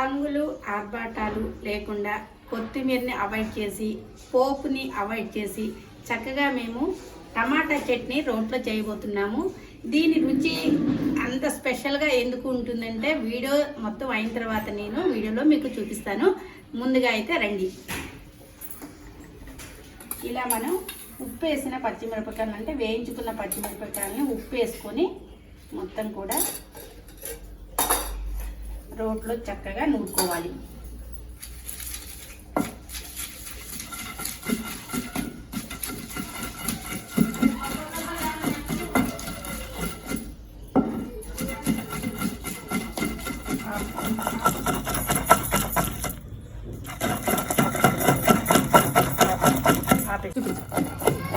హంగులు ఆర్భాటాలు లేకుండా కొత్తిమీరని అవాయిడ్ చేసి పోపుని అవాయిడ్ చేసి చక్కగా మేము టమాటా చట్నీ రోట్లో చేయబోతున్నాము. దీని రుచి అంత స్పెషల్గా ఎందుకు ఉంటుందంటే వీడియో మొత్తం అయిన తర్వాత నేను వీడియోలో మీకు చూపిస్తాను. ముందుగా అయితే రండి. ఇలా మనం ఉప్పు వేసిన పచ్చిమిరపకాయలు అంటే వేయించుకున్న పచ్చిమిరపకాయలని ఉప్పు వేసుకొని మొత్తం కూడా రోట్లో చక్కగా నూరుకోవాలి.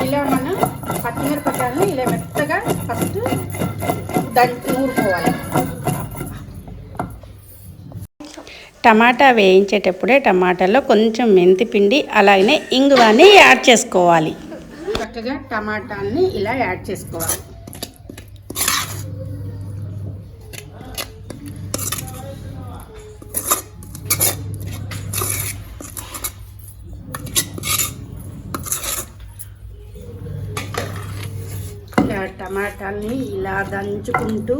ఇలా మనం పచ్చిమిరపకాయలను ఇలా మెత్తగా ఫస్ట్ దంచి నూరుకోవాలి. టమాటా వేయించేటప్పుడే టమాటాలో కొంచెం మెంతి పిండి అలాగనే ఇంగువాని యాడ్ చేసుకోవాలి. చక్కగా టమాటాలని ఇలా యాడ్ చేసుకోవాలి. ఇలా టమాటాలని ఇలా దంచుకుంటూ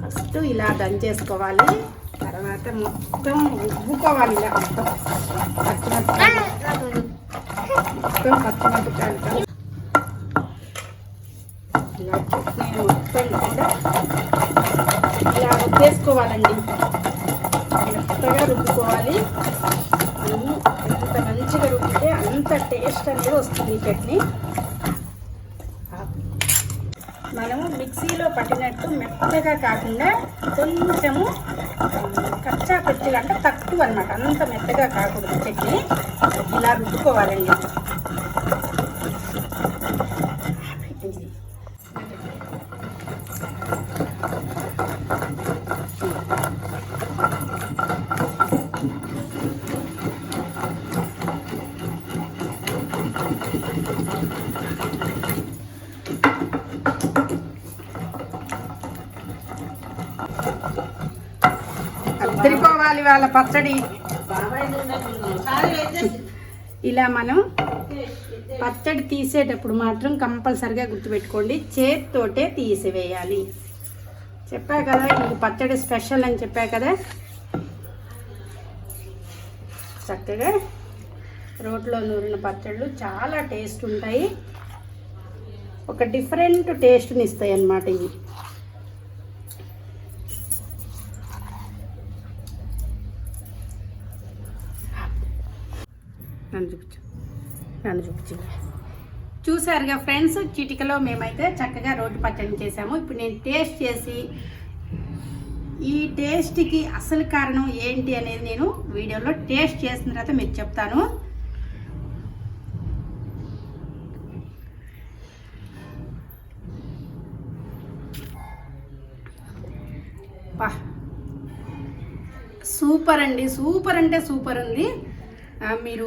ఫస్ట్ ఇలా దంచేసుకోవాలి. తర్వాత మొత్తం ఉబ్బుకోవాలి ఇలా మొత్తం. పచ్చిమిరపకాయలు మొత్తం పచ్చిమిరపకాయలు ఇలా చట్నీ మొత్తం కూడా ఇలా రుబ్బేసుకోవాలండి. మెత్తగా రుబ్బుకోవాలి. అంత ఎంత మంచిగా రుబ్బితే అంత టేస్ట్ అనేది వస్తుంది ఈ చట్నీ. మనము మిక్సీలో పట్టినట్టు మెత్తగా కాకుండా కొంచెము కచ్చా కొచ్చిగా అంటే తక్కువ అనమాట అంత మెత్తగా కాకూడదు. చట్నీ ఇలా రుద్దుకోవాలండి అద్దరిపోవాలి వాళ్ళ పచ్చడి. ఇలా మనం పచ్చడి తీసేటప్పుడు మాత్రం కంపల్సరిగా గుర్తుపెట్టుకోండి చేతితోటే తీసివేయాలి. చెప్పా కదా ఇది పచ్చడి స్పెషల్ అని చెప్పా కదా. చక్కగా రోట్లో నూరిన పచ్చళ్ళు చాలా టేస్ట్ ఉంటాయి. ఒక డిఫరెంట్ టేస్ట్ని ఇస్తాయి అన్నమాట ఇవి. నన్ను చూపించు. నన్ను చూపించు. చూసారుగా ఫ్రెండ్స్ చిటికలో మేమైతే చక్కగా రోడ్డు పచ్చడి చేసాము ఇప్పుడు నేను టేస్ట్ చేసి ఈ టేస్ట్కి అసలు కారణం ఏంటి అనేది నేను వీడియోలో టేస్ట్ చేసిన తర్వాత మీకు చెప్తాను. సూపర్ అండి. సూపర్ అంటే సూపర్ ఉంది. మీరు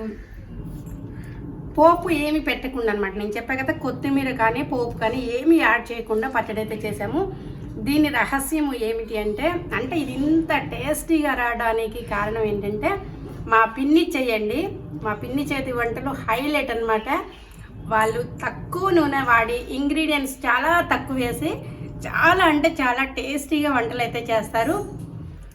పోపు ఏమి పెట్టకుండా అనమాట నేను చెప్పా కదా కొత్తిమీర కానీ పోపు కానీ ఏమి యాడ్ చేయకుండా పచ్చడి అయితే చేసాము. దీని రహస్యం ఏమిటి అంటే అంటే ఇది ఇంత టేస్టీగా రావడానికి కారణం ఏంటంటే మా పిన్ని చేయండి. మా పిన్ని చేతి వంటలు హైలైట్ అన్నమాట. వాళ్ళు తక్కువ నూనె వాడి ఇంగ్రీడియంట్స్ చాలా తక్కువ వేసి చాలా అంటే చాలా టేస్టీగా వంటలు అయితే చేస్తారు.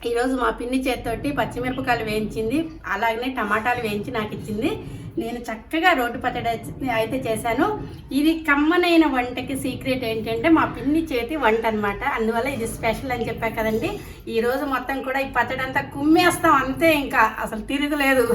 ఈరోజు మా పిన్ని చేతితోటి పచ్చిమిరపకాయలు వేయించింది. అలాగనే టమాటాలు వేయించి నాకు ఇచ్చింది. నేను చక్కగా రోడ్డు పచ్చడి అయితే చేశాను. ఇది కమ్మనైన వంటకి సీక్రెట్ ఏంటంటే మా పిన్ని చేతి వంట అనమాట అందువల్ల ఇది స్పెషల్ అని చెప్పా కదండి. ఈరోజు మొత్తం కూడా ఈ పచ్చడి అంతా కుమ్మేస్తాం. అంతే ఇంకా. అసలు తిరుగులేదు.